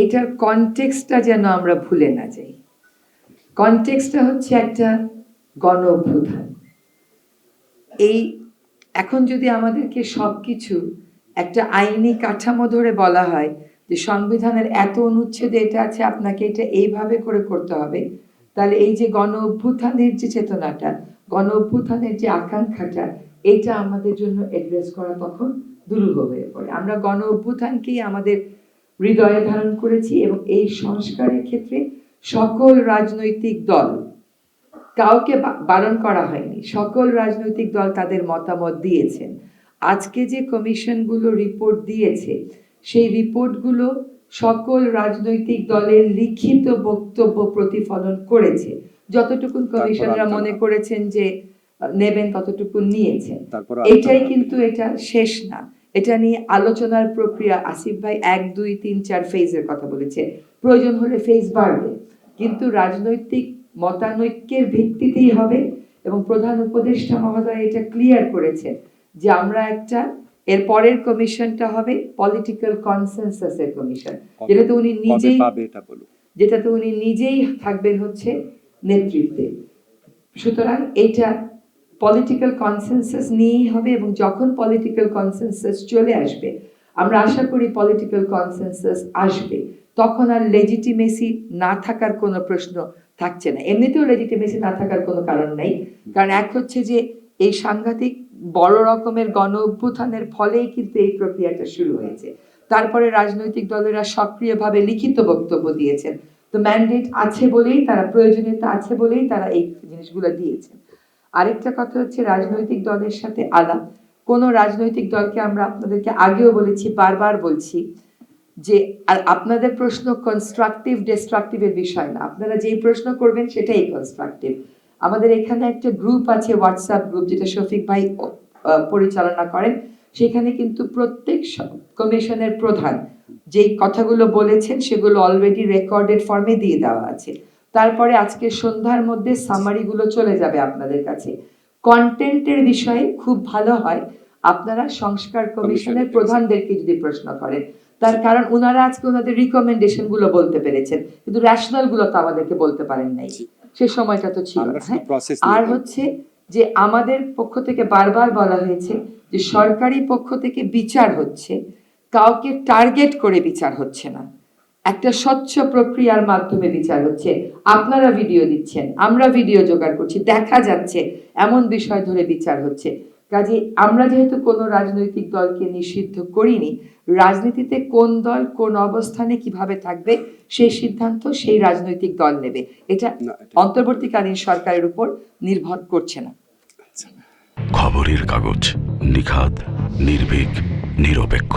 এইটার কনটেক্সটটা যেন আমরা ভুলে না যাই। কনটেক্সটটা হচ্ছে একটা গণ অভ্যুত্থান এই এখন যদি আমাদেরকে সবকিছু একটা আইনি কাঠামো ধরে বলা হয় যে সংবিধানের এত অনুচ্ছেদে এটা আছে, আপনাকে এটা এইভাবে করে করতে হবে, তাহলে এই যে গণ অভ্যুত্থানের যে চেতনাটা গণ অভ্যুত্থানের যে আকাঙ্ক্ষাটা, এটা আমাদের জন্য অ্যাড্রেস করা তখন দুরূহ হয়ে পড়ে। আমরা গণ অভ্যুত্থানকেই আমাদের হৃদয়ে ধারণ করেছি এবং এই সংস্কারের ক্ষেত্রে সকল রাজনৈতিক দল কাউকে বারণ করা হয়নি। সকল রাজনৈতিক দল তাদের মতামত দিয়েছেন। আজকে যে কমিশনগুলো রিপোর্ট দিয়েছে সেই রিপোর্টগুলো সকল রাজনৈতিক দলের লিখিত বক্তব্য প্রতিফলন করেছে। যতটুকু কমিশনরা মনে করেছেন যে নেবেন ততটুকু নিয়েছেন। এটাই কিন্তু এটা শেষ না। এটা নিয়ে আলোচনার প্রক্রিয়া আসিফ ভাই এক দুই তিন চার ফেজের কথা বলেছে। প্রয়োজন হলে ফেজ বাড়বে কিন্তু রাজনৈতিক মতানৈক্যের ভিত্তিতেই হবে এবং প্রধান উপদেষ্টা মহোদয় এটা ক্লিয়ার করেছে যে আমরা একটা এর পরের কমিশনটা হবে পলিটিক্যাল কনসেনসাসের কমিশন যেটাতে উনি নিজেই এটা যেটাতে উনি নিজেই থাকবেন হচ্ছে নেতৃত্বে। সুতরাং এইটা পলিটিক্যাল কনসেনসাস নিয়েই হবে এবং যখন পলিটিক্যাল কনসেনসাস চলে আসবে, আমরা আশা করি পলিটিক্যাল কনসেনসাস আসবে, তখন আর লেজিটিমেসি না থাকার কোনো প্রশ্ন থাকছে না। এমনিতেও লেজিটিমেসি না থাকার কোনো কারণ নাই, কারণ এক হচ্ছে যে এই সাংঘাতিক বড় রকমের গণ অভ্যুত্থানের ফলেই কিন্তু এই প্রক্রিয়াটা শুরু হয়েছে। তারপরে রাজনৈতিক দলেরা সক্রিয়ভাবে লিখিত বক্তব্য দিয়েছেন। তো ম্যান্ডেট আছে বলেই তারা, প্রয়োজনীয়তা আছে বলেই তারা এই জিনিসগুলো দিয়েছেন। আরেকটা কথা হচ্ছে রাজনৈতিক দলের সাথে আলাপ। কোন রাজনৈতিক দলকে আমরা আপনাদেরকে আগেও বলেছি, বারবার বলছি যে আপনাদের প্রশ্ন কনস্ট্রাকটিভ ডিস্ট্রাকটিভের বিষয় না। আপনারা যেই প্রশ্ন করবেন সেটাই কনস্ট্রাকটিভ আমাদের এখানে একটা গ্রুপ আছে হোয়াটসঅ্যাপ গ্রুপ যেটা শফিক ভাই পরিচালনা করেন। সেখানে কিন্তু প্রত্যেক কমিশনের প্রধান যেই কথাগুলো বলেছেন সেগুলো অলরেডি রেকর্ডেড ফর্মে দিয়ে দেওয়া আছে। তারপরে আজকে সন্ধ্যার মধ্যে সামারিগুলো চলে যাবে আপনাদের কাছে। কন্টেন্টের বিষয়ে খুব ভালো হয়। আপনারা সংস্কার কমিশনের প্রধানদেরকে যদি প্রশ্ন করেন তার কারণ ওনারা আজকে ওনাদের রিকমেন্ডেশনগুলো বলতে পেরেছেন কিন্তু রেশনালগুলো তো আমাদেরকে বলতে পারেন নাই। সে সময়টা তো ছিল হ্যাঁ? আর হচ্ছে যে আমাদের পক্ষ থেকে বারবার বলা হয়েছে যে সরকারি পক্ষ থেকে বিচার হচ্ছে কাউকে টার্গেট করে বিচার হচ্ছে না। একটা স্বচ্ছ প্রক্রিয়ার মাধ্যমে বিচার হচ্ছে। আপনারা ভিডিও দিচ্ছেন আমরা ভিডিও জোগাড় করছি দেখা যাচ্ছে এমন বিষয় ধরে বিচার হচ্ছে। কাজে আমরা যেহেতু কোনো রাজনৈতিক দলকে নিষিদ্ধ করিনি রাজনীতিতে কোন দল কোন অবস্থানে কীভাবে থাকবে সেই সিদ্ধান্ত সেই রাজনৈতিক দল নেবে। এটা অন্তর্বর্তীকালীন সরকারের উপর নির্ভর করছে না। খবরের কাগজ নিখাত নির্ভীক নিরপেক্ষ।